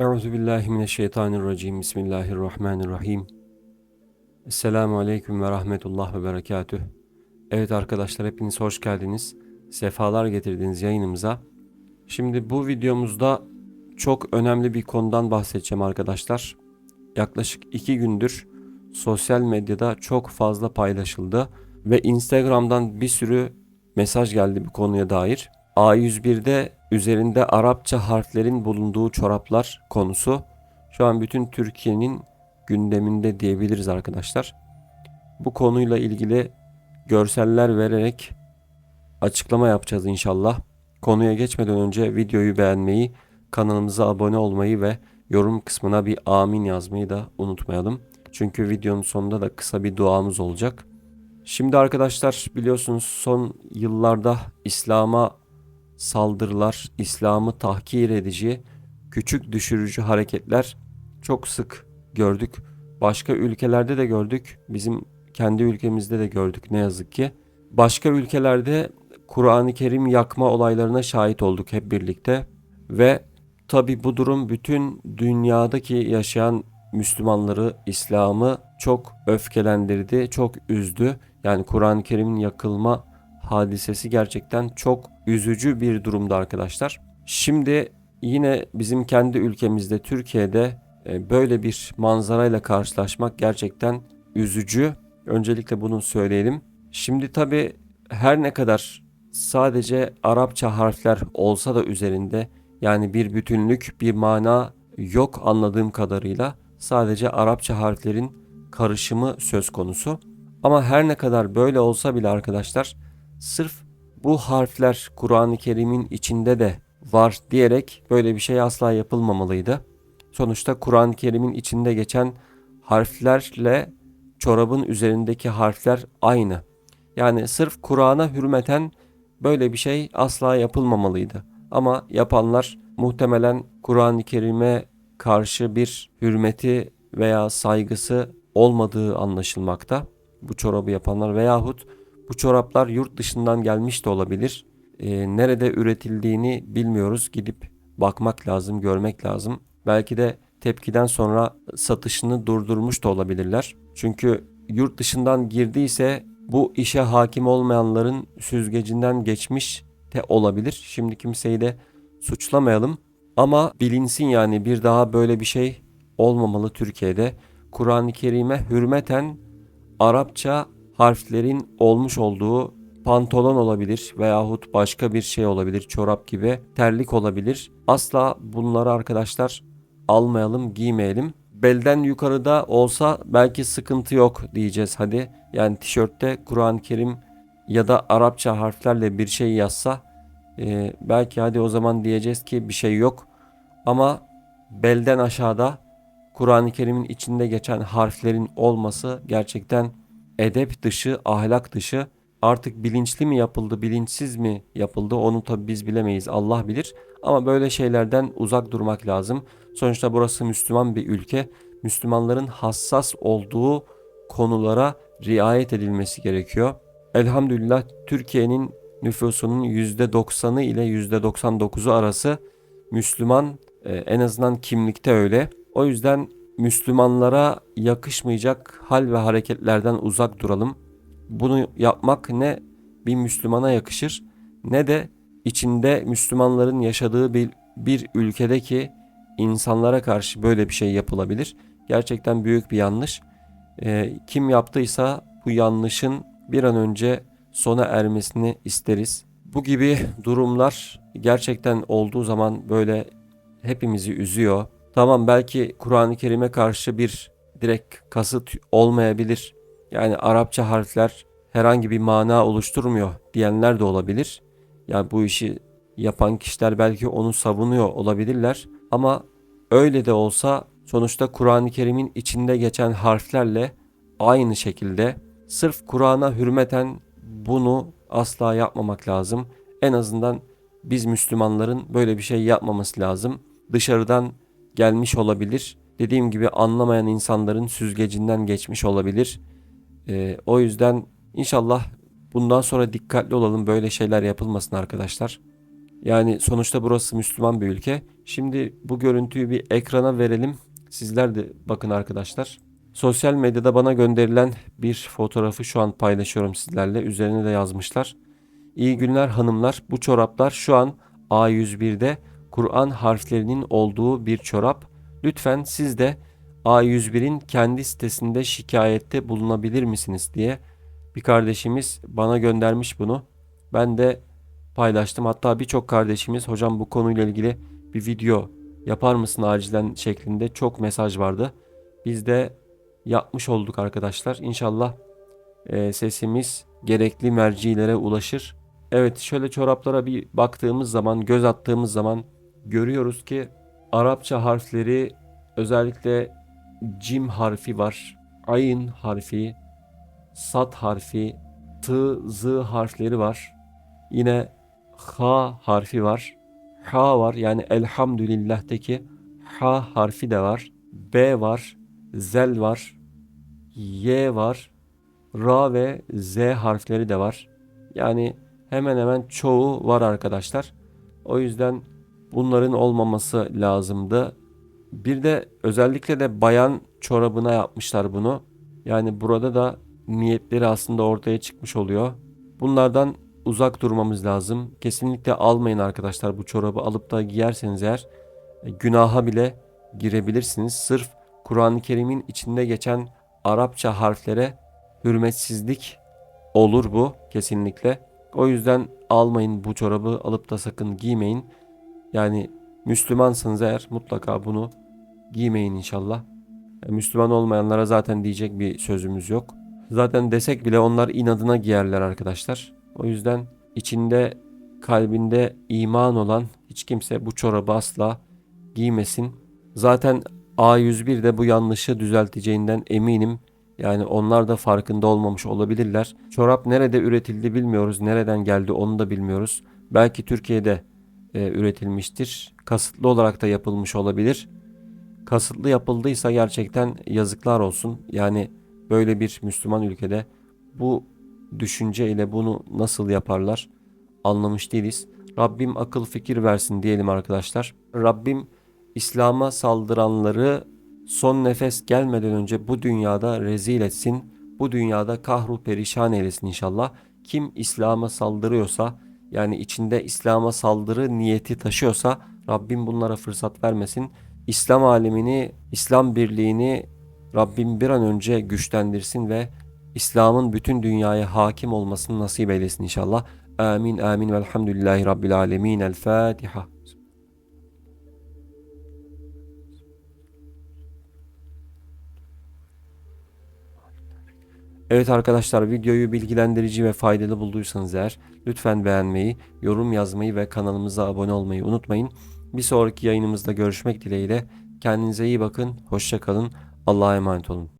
Euzu billahi mineşşeytanirracim. Bismillahirrahmanirrahim. Esselamu aleyküm ve rahmetullah ve berekatüh. Evet arkadaşlar hepiniz hoş geldiniz. Sefalar getirdiniz yayınımıza. Şimdi bu videomuzda çok önemli bir konudan bahsedeceğim arkadaşlar. Yaklaşık iki gündür sosyal medyada çok fazla paylaşıldı ve Instagram'dan bir sürü mesaj geldi bu konuya dair. A101'de üzerinde Arapça harflerin bulunduğu çoraplar konusu şu an bütün Türkiye'nin gündeminde diyebiliriz arkadaşlar. Bu konuyla ilgili görseller vererek açıklama yapacağız inşallah. Konuya geçmeden önce videoyu beğenmeyi, kanalımıza abone olmayı ve yorum kısmına bir amin yazmayı da unutmayalım. Çünkü videonun sonunda da kısa bir duamız olacak. Şimdi arkadaşlar biliyorsunuz son yıllarda İslam'a saldırılar, İslam'ı tahkir edici, küçük düşürücü hareketler çok sık gördük. Başka ülkelerde de gördük. Bizim kendi ülkemizde de gördük ne yazık ki. Başka ülkelerde Kur'an-ı Kerim yakma olaylarına şahit olduk hep birlikte ve tabi bu durum bütün dünyadaki yaşayan Müslümanları, İslam'ı çok öfkelendirdi, çok üzdü. Yani Kur'an-ı Kerim'in yakılma hadisesi gerçekten çok üzücü bir durumda arkadaşlar. Şimdi yine bizim kendi ülkemizde Türkiye'de e, böyle bir manzarayla karşılaşmak gerçekten üzücü. Öncelikle bunu söyleyelim. Şimdi tabi her ne kadar sadece Arapça harfler olsa da üzerinde yani bir bütünlük, bir mana yok anladığım kadarıyla sadece Arapça harflerin karışımı söz konusu. Ama her ne kadar böyle olsa bile arkadaşlar sırf bu harfler Kur'an-ı Kerim'in içinde de var diyerek böyle bir şey asla yapılmamalıydı. Sonuçta Kur'an-ı Kerim'in içinde geçen harflerle çorabın üzerindeki harfler aynı. Yani sırf Kur'an'a hürmeten böyle bir şey asla yapılmamalıydı. Ama yapanlar muhtemelen Kur'an-ı Kerim'e karşı bir hürmeti veya saygısı olmadığı anlaşılmakta. Bu çorabı yapanlar veyahut bu çoraplar yurt dışından gelmiş de olabilir. E, nerede üretildiğini bilmiyoruz. Gidip bakmak lazım, görmek lazım. Belki de tepkiden sonra satışını durdurmuş da olabilirler. Çünkü yurt dışından girdiyse bu işe hakim olmayanların süzgecinden geçmiş de olabilir. Şimdi kimseyi de suçlamayalım. Ama bilinsin yani bir daha böyle bir şey olmamalı Türkiye'de. Kur'an-ı Kerim'e hürmeten Arapça harflerin olmuş olduğu pantolon olabilir veyahut başka bir şey olabilir, çorap gibi, terlik olabilir. Asla bunları arkadaşlar almayalım, giymeyelim. Belden yukarıda olsa belki sıkıntı yok diyeceğiz hadi. Yani tişörtte Kur'an-ı Kerim ya da Arapça harflerle bir şey yazsa e, belki hadi o zaman diyeceğiz ki bir şey yok. Ama belden aşağıda Kur'an-ı Kerim'in içinde geçen harflerin olması gerçekten edep dışı, ahlak dışı artık bilinçli mi yapıldı, bilinçsiz mi yapıldı onu tabi biz bilemeyiz. Allah bilir. Ama böyle şeylerden uzak durmak lazım. Sonuçta burası Müslüman bir ülke. Müslümanların hassas olduğu konulara riayet edilmesi gerekiyor. Elhamdülillah Türkiye'nin nüfusunun %90'ı ile %99'u arası Müslüman e, en azından kimlikte öyle. O yüzden Müslümanlara yakışmayacak hal ve hareketlerden uzak duralım. Bunu yapmak ne bir Müslümana yakışır ne de içinde Müslümanların yaşadığı bir, bir ülkedeki insanlara karşı böyle bir şey yapılabilir. Gerçekten büyük bir yanlış. E, kim yaptıysa bu yanlışın bir an önce sona ermesini isteriz. Bu gibi durumlar gerçekten olduğu zaman böyle hepimizi üzüyor. Tamam belki Kur'an-ı Kerim'e karşı bir direkt kasıt olmayabilir. Yani Arapça harfler herhangi bir mana oluşturmuyor diyenler de olabilir. Yani bu işi yapan kişiler belki onu savunuyor olabilirler. Ama öyle de olsa sonuçta Kur'an-ı Kerim'in içinde geçen harflerle aynı şekilde sırf Kur'an'a hürmeten bunu asla yapmamak lazım. En azından biz Müslümanların böyle bir şey yapmaması lazım. Dışarıdan gelmiş olabilir. Dediğim gibi anlamayan insanların süzgecinden geçmiş olabilir. Ee, o yüzden inşallah bundan sonra dikkatli olalım böyle şeyler yapılmasın arkadaşlar. Yani sonuçta burası Müslüman bir ülke. Şimdi bu görüntüyü bir ekrana verelim. Sizler de bakın arkadaşlar. Sosyal medyada bana gönderilen bir fotoğrafı şu an paylaşıyorum sizlerle. Üzerine de yazmışlar. İyi günler hanımlar. Bu çoraplar şu an A101'de Kur'an harflerinin olduğu bir çorap. Lütfen siz de A101'in kendi sitesinde şikayette bulunabilir misiniz diye bir kardeşimiz bana göndermiş bunu. Ben de paylaştım. Hatta birçok kardeşimiz hocam bu konuyla ilgili bir video yapar mısın acilen şeklinde çok mesaj vardı. Biz de yapmış olduk arkadaşlar. İnşallah e, sesimiz gerekli mercilere ulaşır. Evet şöyle çoraplara bir baktığımız zaman, göz attığımız zaman görüyoruz ki Arapça harfleri özellikle cim harfi var, ayın harfi, sat harfi, t, z harfleri var. Yine ha harfi var. Ha var yani elhamdülillah'teki ha harfi de var. B var, zel var, y var, ra ve z harfleri de var. Yani hemen hemen çoğu var arkadaşlar. O yüzden bunların olmaması lazımdı. Bir de özellikle de bayan çorabına yapmışlar bunu. Yani burada da niyetleri aslında ortaya çıkmış oluyor. Bunlardan uzak durmamız lazım. Kesinlikle almayın arkadaşlar bu çorabı alıp da giyerseniz eğer e, günaha bile girebilirsiniz. Sırf Kur'an-ı Kerim'in içinde geçen Arapça harflere hürmetsizlik olur bu kesinlikle. O yüzden almayın bu çorabı alıp da sakın giymeyin. Yani Müslümansınız eğer mutlaka bunu giymeyin inşallah. Müslüman olmayanlara zaten diyecek bir sözümüz yok. Zaten desek bile onlar inadına giyerler arkadaşlar. O yüzden içinde kalbinde iman olan hiç kimse bu çorabı asla giymesin. Zaten A101 de bu yanlışı düzelteceğinden eminim. Yani onlar da farkında olmamış olabilirler. Çorap nerede üretildi bilmiyoruz. Nereden geldi onu da bilmiyoruz. Belki Türkiye'de e, üretilmiştir. Kasıtlı olarak da yapılmış olabilir. Kasıtlı yapıldıysa gerçekten yazıklar olsun. Yani böyle bir Müslüman ülkede bu düşünce ile bunu nasıl yaparlar anlamış değiliz. Rabbim akıl fikir versin diyelim arkadaşlar. Rabbim İslam'a saldıranları son nefes gelmeden önce bu dünyada rezil etsin. Bu dünyada kahru perişan eylesin inşallah. Kim İslam'a saldırıyorsa yani içinde İslam'a saldırı niyeti taşıyorsa Rabbim bunlara fırsat vermesin. İslam alemini, İslam birliğini Rabbim bir an önce güçlendirsin ve İslam'ın bütün dünyaya hakim olmasını nasip eylesin inşallah. Amin amin velhamdülillahi rabbil alemin. El Fatiha. Evet arkadaşlar videoyu bilgilendirici ve faydalı bulduysanız eğer lütfen beğenmeyi, yorum yazmayı ve kanalımıza abone olmayı unutmayın. Bir sonraki yayınımızda görüşmek dileğiyle. Kendinize iyi bakın, hoşça kalın, Allah'a emanet olun.